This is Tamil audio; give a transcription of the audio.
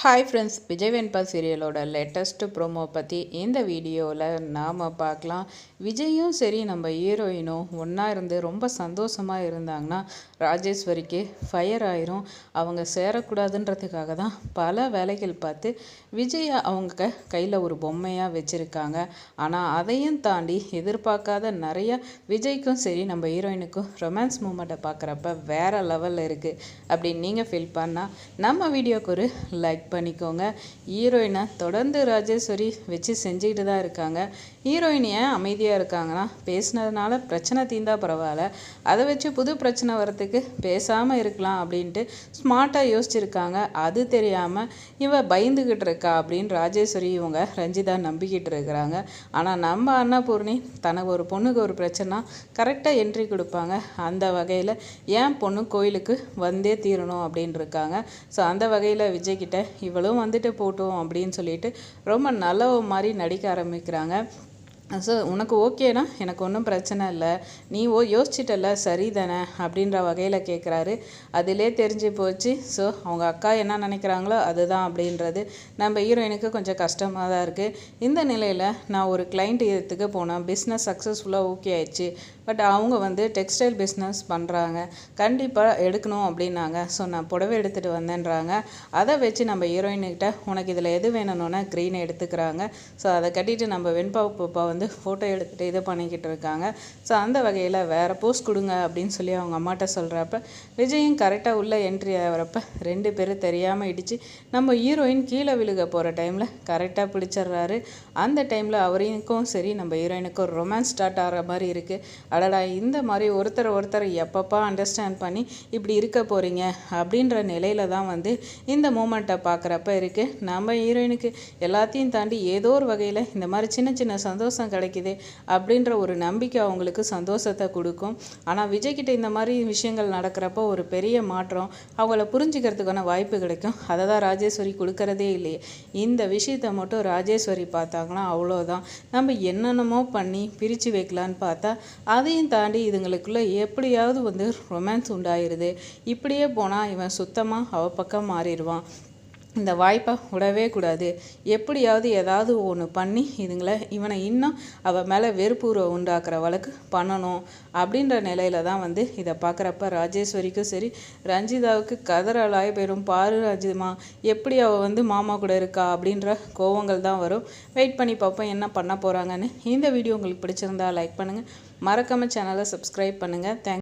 ஹாய் ஃப்ரெண்ட்ஸ் விஜய் வெண்பா சீரியலோட லேட்டஸ்ட் ப்ரோமோ பற்றி இந்த வீடியோவில் நாம் பார்க்கலாம். விஜயும் சரி நம்ம ஹீரோயினும் ஒன்றா இருந்து ரொம்ப சந்தோஷமாக இருந்தாங்கன்னா ராஜேஸ்வரிக்கு ஃபயர் ஆயிரும். அவங்க சேரக்கூடாதுன்றதுக்காக தான் பல வேலைகள் பார்த்து விஜயை அவங்க கையில் ஒரு பொம்மையாக வச்சுருக்காங்க. ஆனால் அதையும் தாண்டி எதிர்பார்க்காத நிறைய விஜய்க்கும் சரி நம்ம ஹீரோயினுக்கும் ரொமான்ஸ் மூமெண்ட்டை பார்க்குறப்ப வேறு லெவலில் இருக்குது அப்படின்னு நீங்கள் ஃபீல் பண்ணால் நம்ம வீடியோக்கு ஒரு லைக் பண்ணிக்கோங்க. ஹீரோயினை தொடர்ந்து ராஜேஸ்வரி வச்சு செஞ்சுக்கிட்டு தான் இருக்காங்க. ஹீரோயின் ஏன் அமைதியாக இருக்காங்கன்னா பேசினதுனால பிரச்சனை தீந்தா பரவாயில்ல. அதை வச்சு புது பிரச்சனை வரத்துக்கு பேசாமல் இருக்கலாம் அப்படின்ட்டு ஸ்மார்ட்டாக யோசிச்சிருக்காங்க. அது தெரியாமல் இவ பயந்துக்கிட்டு இருக்கா அப்படின்னு ராஜேஸ்வரி இவங்க ரஞ்சிதா நம்பிக்கிட்டு இருக்கிறாங்க. ஆனால் நம்ம அன்னபூர்ணி தனக்கு ஒரு பொண்ணுக்கு ஒரு பிரச்சனை கரெக்டாக என்ட்ரி கொடுப்பாங்க. அந்த வகையில் ஏன் பொண்ணு கோயிலுக்கு வந்தே தீரணும் அப்படின்னு இருக்காங்க. ஸோ அந்த வகையில் விஜய்கிட்ட இவளும் வந்துட்டு போட்டோம் அப்படின்னு சொல்லிட்டு ரொம்ப நல்ல மாதிரி நடிக்க ஆரம்பிக்கிறாங்க. ஸோ உனக்கு ஓகேனா? எனக்கு ஒன்றும் பிரச்சனை இல்லை. நீ ஓ யோசிச்சிட்டல சரி தானே அப்படின்ற வகையில் கேட்குறாரு அதிலே தெரிஞ்சு போச்சு. ஸோ அவங்க அக்கா என்ன நினைக்கிறாங்களோ அதுதான் அப்படின்றது. நம்ம ஹீரோயினுக்கு கொஞ்சம் கஷ்டமாக தான் இருக்குது இந்த நிலையில் நான் ஒரு கிளைண்ட் இதுக்கு போனேன் பிஸ்னஸ் சக்ஸஸ்ஃபுல்லாக ஓகே ஆயிடுச்சு. பட் அவங்க வந்து டெக்ஸ்டைல் பிஸ்னஸ் பண்ணுறாங்க கண்டிப்பாக எடுக்கணும் அப்படின்னாங்க. ஸோ நான் புடவை எடுத்துகிட்டு வந்தேன்றாங்க. அதை வச்சு நம்ம ஹீரோயின்கிட்ட உனக்கு இதில் எது வேணும்னா க்ரீனை எடுத்துக்கிறாங்க. ஸோ அதை கட்டிட்டு நம்ம வெண்பா வந்து வந்து ஃபோட்டோ எடுத்துகிட்டு இது பண்ணிக்கிட்டு இருக்காங்க. ஸோ அந்த வகையில் வேறு போஸ்ட் கொடுங்க அப்படின்னு சொல்லி அவங்க அம்மாட்ட சொல்கிறப்ப விஜயும் கரெக்டாக உள்ளே என்ட்ரி ஆகிறப்ப ரெண்டு பேரும் தெரியாமல் இடித்து நம்ம ஹீரோயின் கீழே விழுக போகிற டைமில் கரெக்டாக பிடிச்சிடுறாரு. அந்த டைமில் அவரையும் சரி நம்ம ஹீரோயினுக்கும் ரொமான்ஸ் ஸ்டார்ட் ஆகிற மாதிரி இருக்குது அடடா இந்த மாதிரி ஒருத்தர் ஒருத்தர் எப்பப்பா அண்டர்ஸ்டாண்ட் பண்ணி இப்படி இருக்க போகிறீங்க அப்படின்ற நிலையில தான் வந்து இந்த மூமெண்ட்டை பார்க்குறப்ப இருக்குது நம்ம ஹீரோயினுக்கு எல்லாத்தையும் தாண்டி ஏதோ ஒரு வகையில் இந்த மாதிரி சின்ன சின்ன சந்தோஷம் கிடைக்குது அப்படின்ற ஒரு நம்பிக்கை அவங்களுக்கு சந்தோஷத்தை கொடுக்கும். ஆனால் விஜய்கிட்ட இந்த மாதிரி விஷயங்கள் நடக்கிறப்போ ஒரு பெரிய மாற்றம் அவங்கள புரிஞ்சுக்கிறதுக்கான வாய்ப்பு கிடைக்கும். அதை தான் ராஜேஸ்வரி கொடுக்கறதே இல்லையே. இந்த விஷயத்தை மட்டும் ராஜேஸ்வரி பார்த்தாங்கன்னா அவ்வளோதான் நம்ம என்னென்னமோ பண்ணி பிரித்து வைக்கலான்னு பார்த்தா அதையும் தாண்டி இதுங்களுக்குள்ளே எப்படியாவது வந்து ரொமான்ஸ் உண்டாயிருது. இப்படியே போனால் இவன் சுத்தமாக அவ பக்கம் மாறிடுவான். இந்த வாய்ப்பை விடவே கூடாது. எப்படியாவது ஏதாவது ஒன்று பண்ணி இதுங்களை இவனை இன்னும் அவள் மேலே வெறுப்புற உண்டாக்குற வழக்கு பண்ணணும் அப்படின்ற நிலையில தான் வந்து இதை பார்க்குறப்ப ராஜேஸ்வரிக்கும் சரி ரஞ்சிதாவுக்கு கதறலாய் போயிடும் பாரு ரஞ்சிதமா எப்படி அவள் வந்து மாமா கூட இருக்கா அப்படின்ற கோவங்கள் தான் வரும். வெயிட் பண்ணி பார்ப்போம் என்ன பண்ண போகிறாங்கன்னு இந்த வீடியோ உங்களுக்கு பிடிச்சிருந்தா லைக் பண்ணுங்கள் மறக்காமல் சேனலை சப்ஸ்கிரைப் பண்ணுங்கள் தேங்க்